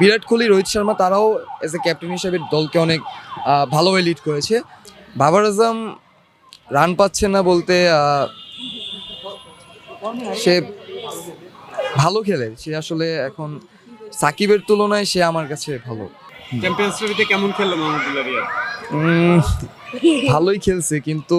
বিরাট কোহলি রোহিত শর্মা তারাও as a captain হিসেবে দলকে অনেক ভালোভাবে লিড করেছে। বাবার আজম রান পাচ্ছে না বলতে সে ভালো খেলে। সে আসলে এখন সাকিবের তুলনায় সে আমার কাছে ভালো। চ্যাম্পিয়ন্স ট্রফিতে কেমন খেললো মাহমুদুল্লাহ ভালোই খেলছে কিন্তু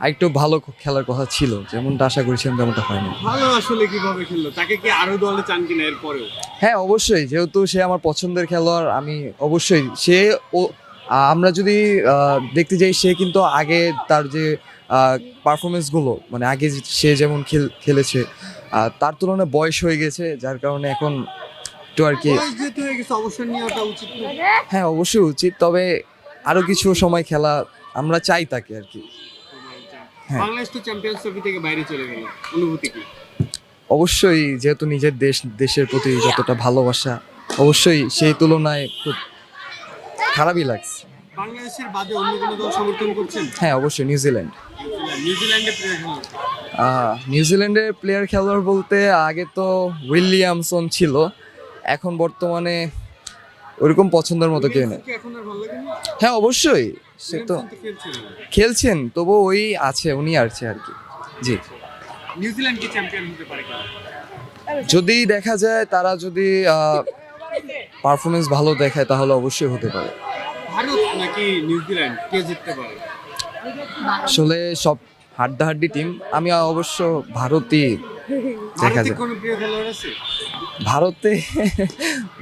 আরেকটু ভালো খেলার কথা ছিল যেমনটা আশা করেছিলাম তেমনটা হয়নি। ভালো আসলে কীভাবে খেললো? তাকে কি আরও দলে চান কিনা এরপরেও? হ্যাঁ অবশ্যই যেহেতু সে আমার পছন্দের খেলোয়াড় আমি অবশ্যই সে ও আমরা যদি দেখতে যাই সে কিন্তু আগে তার যে পারফরমেন্সগুলো মানে আগে সে যেমন খেল খেলেছে তার তুলনায় বয়স হয়ে গেছে যার কারণে এখন একটু আর কি হয়ে অবশ্যই উচিত তবে আরও কিছু সময় খেলা আমরা চাই তাকে আর কি। বাংলাদেশ তো চ্যাম্পিয়ন্স ট্রফি থেকে বাইরে চলে গেল। অনুভূতি কি? অবশ্যই যেহেতু নিজের দেশ দেশের প্রতি যতটা ভালোবাসা অবশ্যই সেই তুলনায় খুব খারাপই লাগছে। বাংলাদেশের বাদে অন্য কোনো দল সমর্থন করছেন? হ্যাঁ অবশ্যই নিউজিল্যান্ড নিউজিল্যান্ডে প্লেয়ার খেলা আহ, নিউজিল্যান্ডের প্লেয়ার খেলোয়াড় বলতে আগে তো উইলিয়ামসন ছিল এখন বর্তমানে ওরকম পছন্দের মতো কেউ নেই। হ্যাঁ অবশ্যই। সে তো। খেলছেন তবু ওই আছে উনি আছে আর কি। জি। নিউজিল্যান্ড কি চ্যাম্পিয়ন হতে পারে? যদি দেখা যায় তারা যদি পারফরমেন্স ভালো দেখায় তাহলে অবশ্যই হতে পারে। ভারত নাকি নিউজিল্যান্ড কে জিততে পারে? আসলে সব হাড্ডাহাড্ডি টিম আমি অবশ্য ভারতই দেখা ভারতে যায় প্রিয় খেলোয়াড় ভারতে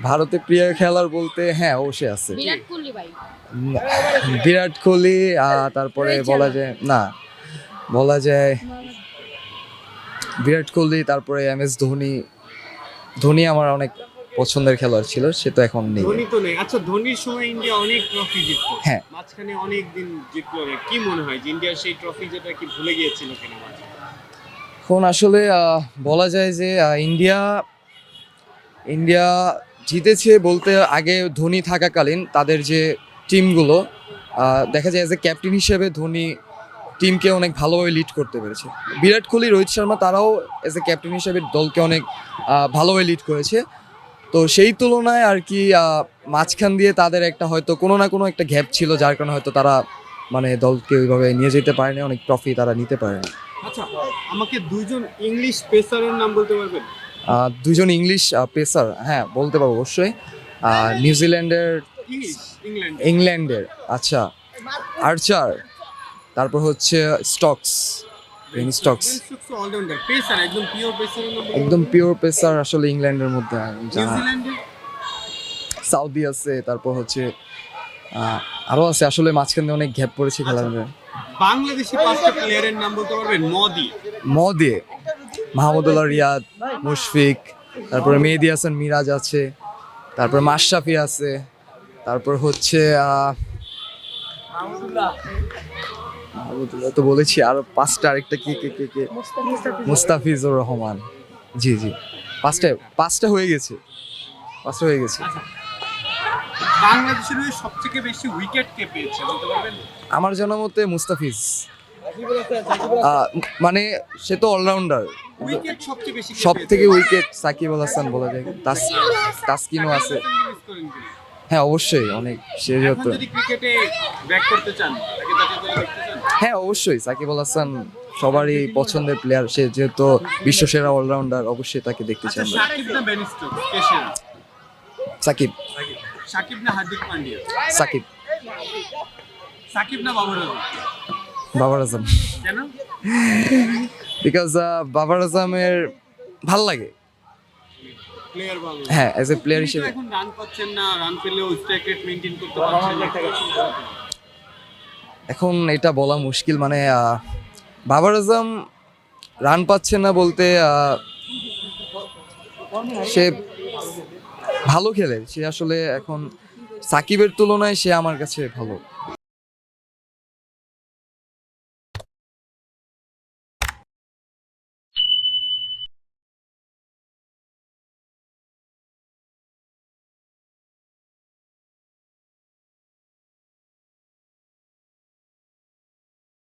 ভারতে প্রিয় খেলার বলতে হ্যাঁ অবশ্যই আছে। বিরাট কোহলি ভাই। উম, বিরাট কোহলি আহ, তারপরে বলা যায় না বলা যায় বিরাট কোহলি তারপরে এম এস ধোনি। ধোনি আমার অনেক পছন্দের খেলোয়াড় ছিল সে তো এখন নেই। ধোনি তো নেই। আচ্ছা ধোনির সময় ইন্ডিয়া অনেক ট্রফি জিততো। হ্যাঁ। মাঝখানে অনেক দিন জিতলো না। কি মনে হয় যে ইন্ডিয়ার সেই ট্রফি যেটা কি ভুলে গিয়েছিল কেন? মাঝে? এখন আসলে বলা যায় যে ইন্ডিয়া ইন্ডিয়া জিতেছে বলতে আগে ধোনি থাকাকালীন তাদের যে টিমগুলো দেখা যায় এজ এ ক্যাপ্টেন হিসেবে ধোনি টিমকে অনেক ভালোভাবে লিড করতে পেরেছে। বিরাট কোহলি, রোহিত শর্মা তারাও এজ এ ক্যাপ্টেন হিসেবে দলকে অনেক ভালোভাবে লিড করেছে। তো সেই তুলনায় আর কি মাঝখান দিয়ে তাদের একটা হয়তো কোনো না কোনো একটা গ্যাপ ছিল, যার কারণে হয়তো তারা মানে দলকে ওইভাবে নিয়ে যেতে পারেনি, অনেক ট্রফি তারা নিতে পারেনি। আচ্ছা আমাকে দুইজন ইংলিশ পেসারের নাম বলতে পারবেন? দুজন ইংলিশ পেসার হ্যাঁ বলতে পারব অবশ্যই। নিউজিল্যান্ডের ইংল্যান্ডের আচ্ছা। আর্চার তারপর হচ্ছে স্টকস স্টকস একদম পিওর পেসার আসলে ইংল্যান্ডের মধ্যে? সাউদি আছে তারপর হচ্ছে আহ, আরও আছে আসলে মাঝখানে অনেক গ্যাপ পড়েছে খেলার মধ্যে। বাংলাদেশি পাঁচটা প্লেয়ারের নাম বলতে পারবেন? ম দিয়ে মাহমুদুল্লাহ রিয়াদ, মুশফিক, তারপরে মেহেদি হাসান মিরাজ আছে, তারপর মাশরাফি আছে, তারপর হচ্ছে তো বলেছি, আরও পাঁচটা আরেকটা কি, কে কে কে? মুস্তাফিজুর রহমান। জি জি। পাঁচটা পাঁচটা হয়ে গেছে। পাঁচটা হয়ে গেছে। বাংলাদেশের হয়ে সবথেকে বেশি উইকেট কে পেয়েছে বলতে পারবেন? আমার জানা মতে মুস্তাফিজ। আহ, মানে সে তো অলরাউন্ডার উইকেট সবচেয়ে বেশি সব থেকে উইকেট সাকিব আল হাসান বলা যায়। তাস- তাসকিনও আছে? হ্যাঁ অবশ্যই অনেক সে যেহেতু যদি ক্রিকেটে ব্যাক করতে চান তাকে জাতীয় দলে দেখতে চান? হ্যাঁ অবশ্যই সাকিব আল হাসান সবারই পছন্দের প্লেয়ার সে যেহেতু বিশ্বসেরা অলরাউন্ডার অবশ্যই তাকে দেখতে চাই আচ্ছা আমরা। সাকিব না বেন কে সেরা? সাকিব। সাকিব না হার্দিক পান্ডিয়া? সাকিব। সাকিব না বাবর আজম? বাবার আজম। কেন? বিকজ বাবার আজমের ভালো লাগে। হ্যাঁ অ্যাজ এ প্লেয়ার হিসেবে। এখন রান পাচ্ছেন না রান পেলেও স্ট্রাইক রেট মেইনটেইন করতে পারছেন এখন এটা বলা মুশকিল মানে বাবার আজম রান পাচ্ছে না বলতে সে ভালো খেলে। সে আসলে এখন সাকিবের তুলনায় সে আমার কাছে ভালো।